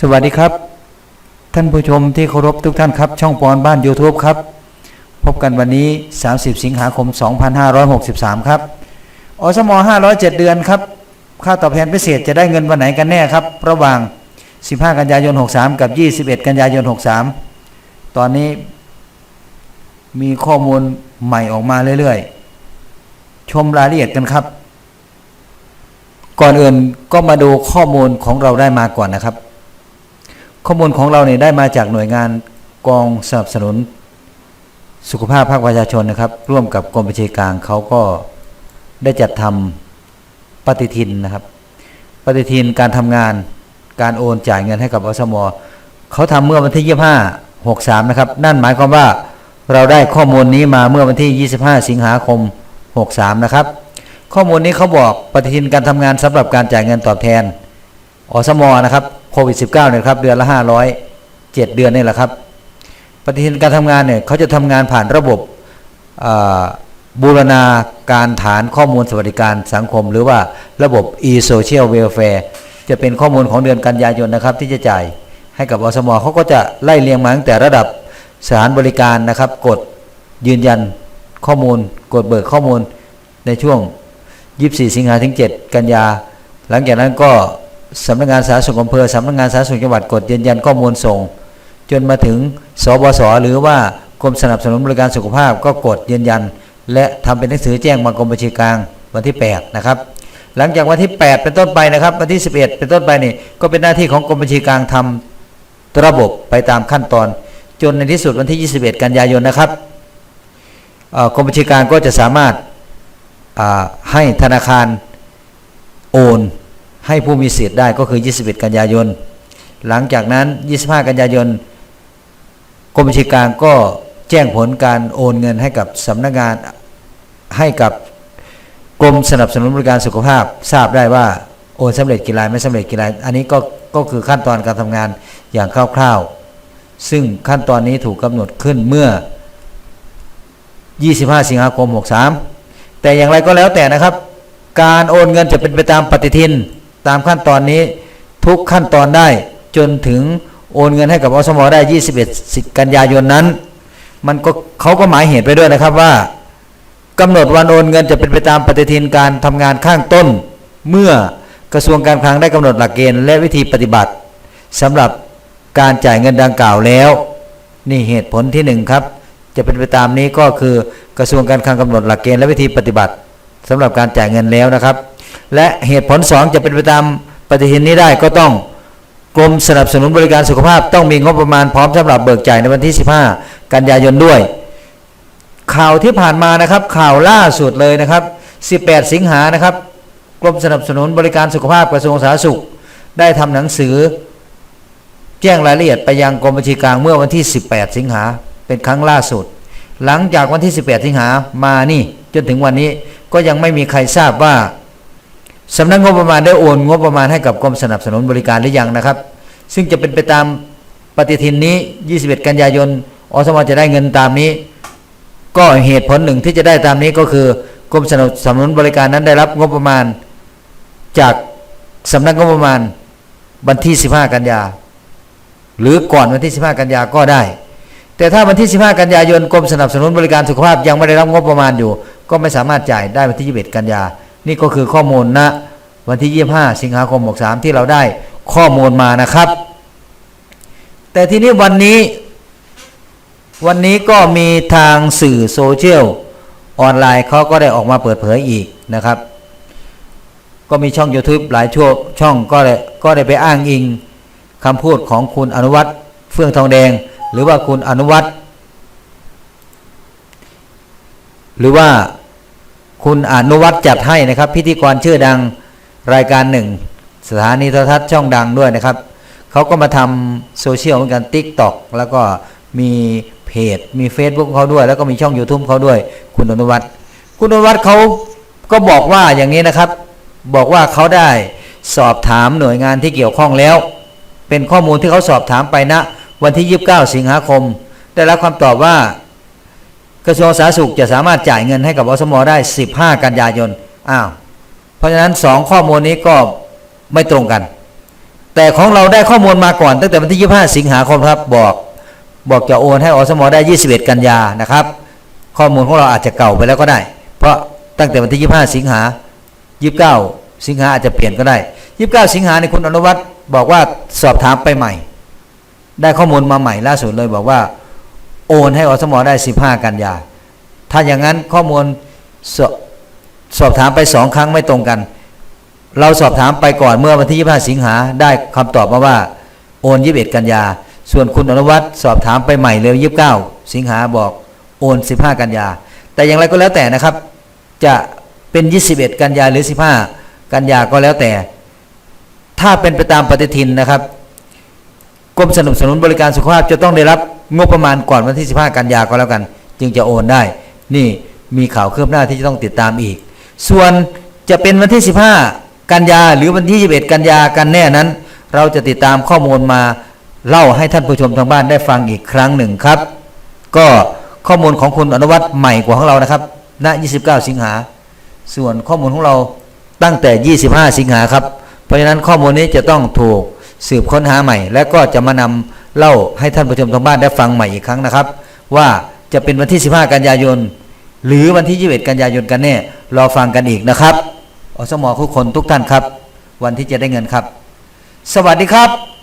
สวัสดีครับ ท่านผู้ชมที่เคารพทุกท่านครับ ช่องปอนบ้าน YouTube ครับ พบกันวันนี้ 30 สิงหาคม 2563 ครับอสม 507 เดือนครับ ค่าตอบแทนพิเศษจะได้เงินวันไหนกันแน่ครับ ระหว่าง 15 กันยายน 63 กับ 21 กันยายน 63 ตอนนี้ มีข้อมูลใหม่ออกมาเรื่อยๆ ชมรายละเอียดกันครับ ก่อนอื่นก็มาดูข้อมูลของเราได้มาก่อนนะครับ ข้อมูลของเราเนี่ยได้มาจากหน่วยงานกองสนับสนุน สุขภาพภาคประชาชนนะครับ ร่วมกับกรมบัญชีกลางเขาก็ได้จัดทำปฏิทินนะครับ ปฏิทินการทำงานการโอนจ่ายเงินให้กับอสมอเขาทำเมื่อวันที่ 25 63 นะครับ นั่นหมายความว่าเราได้ข้อมูลนี้มาเมื่อวันที่ 25 สิงหาคม 63 นะครับ ข้อมูลนี้เขาบอกปฏิทินการทำงานสำหรับการจ่ายเงินตอบแทนอสมอนะครับ ควิด -19 เนี่ยครับเดือนละ 500 7 เดือนนี่แหละครับ ปฏิทินการทำงานเนี่ยเขาจะทำงานผ่านระบบบูรณาการฐานข้อมูลสวัสดิการสังคม หรือว่าระบบ e-social welfare จะเป็นข้อมูลของเดือนกันยายนนะครับ ที่จะจ่ายให้กับอสมเขาก็จะไล่เรียงมาตั้งแต่ระดับสถานบริการนะครับ กดยืนยันข้อมูล กดเบิกข้อมูลในช่วง 24 สิงหาถึง 7 กันยา หลังจากนั้นก็ สำนักงานสาธารณสุขอำเภอสำนักงานสาธารณสุขจังหวัดกดยืนยันข้อมูลส่ง จนมาถึงสบสหรือว่ากรมสนับสนุนบริการสุขภาพก็กดยืนยัน และทำเป็นหนังสือแจ้งมากรมบัญชีกลางวันที่ 8 นะครับ หลังจากวันที่ 8 เป็นต้นไปนะครับ วันที่ 11 เป็นต้นไปนี่ก็เป็นหน้าที่ของกรมบัญชีกลางทำระบบไปตามขั้นตอน จนในที่สุดวันที่ 21 กันยายนนะครับกรมบัญชีกลางก็จะสามารถให้ธนาคารโอน ให้ผู้มีสิทธิ์ได้ก็คือ 21 กันยายน หลังจากนั้น 25 กันยายนกรมบัญชีกลางก็แจ้งผลการโอนเงินให้กับสำนักงานให้กับกรมสนับสนุนบริการสุขภาพ ทราบได้ว่าโอนสำเร็จกี่รายไม่สำเร็จกี่รายอันนี้ก็ก็คือขั้นตอนการทำงานอย่างคร่าวๆ ซึ่งขั้นตอนนี้ถูกกำหนดขึ้นเมื่อ 25 สิงหาคม 63 แต่อย่างไรก็แล้วแต่นะครับ การโอนเงินจะเป็นไปตามปฏิทิน ตามขั้นตอนนี้ทุกขั้นตอนได้จนถึงโอนเงินให้กับอสมอได้ 21 กันยายนนั้น มันก็เขาก็หมายเหตุไปด้วยนะครับว่ากำหนดวันโอนเงินจะเป็นไปตามปฏิทินการทำงานข้างต้น เมื่อกระทรวงการคลังได้กำหนดหลักเกณฑ์และวิธีปฏิบัติสำหรับการจ่ายเงินดังกล่าวแล้ว นี่เหตุผลที่หนึ่งครับ จะเป็นไปตามนี้ก็คือกระทรวงการคลังกำหนดหลักเกณฑ์และวิธีปฏิบัติสำหรับการจ่ายเงินแล้วนะครับ และเหตุผลสองจะเป็นไปตามปฏิทินนี้ได้ก็ต้องกรมสนับสนุนบริการสุขภาพ ต้องมีงบประมาณพร้อมสำหรับเบิกจ่ายในวันที่ 15 กันยายนด้วย ข่าวที่ผ่านมานะครับ ข่าวล่าสุดเลยนะครับ 18 สิงหานะครับ กรมสนับสนุนบริการสุขภาพกระทรวงสาธารณสุข ได้ทำหนังสือ แจ้งรายละเอียดไปยังกรมบัญชีกลางเมื่อวันที่ 18 สิงหาเป็นครั้งล่าสุด หลังจากวันที่ 18 สิงหามานี่จนถึงวันนี้ก็ยังไม่มีใครทราบว่า สำนักงบประมาณได้โอนงบประมาณให้กับกรมสนับสนุนบริการหรือยังนะครับ ซึ่งจะเป็นไปตามปฏิทินนี้ 21 กันยายน อสมจะได้เงินตามนี้ ก็เหตุผลหนึ่งที่จะได้ตามนี้ก็คือกรมสนับสนุนบริการนั้นได้รับงบประมาณ จากสำนักงบประมาณวันที่ 15 กันยา หรือก่อนวันที่ 15 กันยาก็ได้ แต่ถ้าวันที่ 15 กันยายนกรมสนับสนุนบริการสุขภาพยังไม่ได้รับงบประมาณอยู่ ก็ไม่สามารถจ่ายได้วันที่ 21 กันยา นี่ก็คือข้อมูลณวันที่ 25 สิงหาคม 63 ที่เราได้ข้อมูลมานะครับ แต่ทีนี้วันนี้ วันนี้ก็มีทางสื่อโซเชียลออนไลน์เขาก็ได้ออกมาเปิดเผยอีกนะครับ ก็มีช่อง YouTube หลายช่วช่องก็ได้ก็ได้ไปอ้างอิงคำพูดของคุณอนุวัฒน์เฟื่องทองแดง หรือว่าคุณอนุวัฒน์หรือว่า คุณอนุวัฒน์จัดให้นะครับ พิธีกรชื่อดังรายการหนึ่งสถานีโทรทัศน์ช่องดังด้วยนะครับเขาก็มาทำโซเชียลเหมือนกัน t ิ k t o k แล้วก็มีเพจมี Facebook เขาด้วย แล้วก็มีช่อง YouTube เขาด้วย คุณอนุวัฒน์คุณอนุวัฒน์เขาก็บอกว่าอย่างนี้นะครับ บอกว่าเขาได้สอบถามหน่วยงานที่เกี่ยวข้องแล้ว เป็นข้อมูลที่เขาสอบถามไปณวันที่ 29 สิงหาคม ได้รับคำตอบว่า กระทรวงสาธารณสุขจะสามารถจ่ายเงินให้กับอสมอได้ 15 กันยายนอ้าวเพราะฉะนั้น 2 ข้อมูลนี้ก็ไม่ตรงกัน แต่ของเราได้ข้อมูลมาก่อน ตั้งแต่วันที่ 25 สิงหาคมครับบอก บอกจะโอนให้อสมอได้ 21 กันยานะครับ ข้อมูลของเราอาจจะเก่าไปแล้วก็ได้ เพราะตั้งแต่วันที่ 25 สิงหา 29 สิงหาอาจจะเปลี่ยนก็ได้ 29 สิงหาในคุณอนุวัฒน์บอกว่าสอบถามไปใหม่ ได้ข้อมูลมาใหม่ล่าสุดเลยบอกว่า โอนให้อสมอได้ 15 กันยา ถ้าอย่างนั้นข้อมูลสสอบถามไปสองครั้งไม่ตรงกัน เราสอบถามไปก่อนเมื่อวันที่ 25 สิงหาได้คำตอบมาว่า โอน 21 กันยา ส่วนคุณอนุวัฒน์สอบถามไปใหม่เลย29 สิงหาบอกโอน 15 กันยา แต่อย่างไรก็แล้วแต่นะครับ จะเป็น 21 กันยาหรือ 15 กันยาก็แล้วแต่ ถ้าเป็นไปตามปฏิทินนะครับกรมสนับสนุนบริการสุขภาพจะต้องได้รับ งบประมาณก่อนวันที่ 15 กันยาก็แล้วกัน จึงจะโอนได้ นี่มีข่าวเคืบหน้าที่จะต้องติดตามอีก ส่วนจะเป็นวันที่ 15 กันยาหรือวันที่ 21 กันยากันแน่นั้น เราจะติดตามข้อมูลมาเล่าให้ท่านผู้ชมทางบ้านได้ฟังอีกครั้งหนึ่งครับ ก็ข้อมูลของคุณอนุวัฒน์ใหม่กว่าของเรานะครับณ29 สิงหา ส่วนข้อมูลของเราตั้งแต่ 25 สิงหาครับ เพราะฉะนั้นข้อมูลนี้จะต้องถูกสืบค้นหาใหม่ และก็จะมานำ เล่าให้ท่านผู้ชมทางบ้านได้ฟังใหม่อีกครั้งนะครับ ว่าจะเป็นวันที่ 15 กันยายน หรือวันที่ 21 กันยายนกันแน่รอฟังกันอีกนะครับอสมทุกคนทุกท่านครับ วันที่จะได้เงินครับ สวัสดีครับ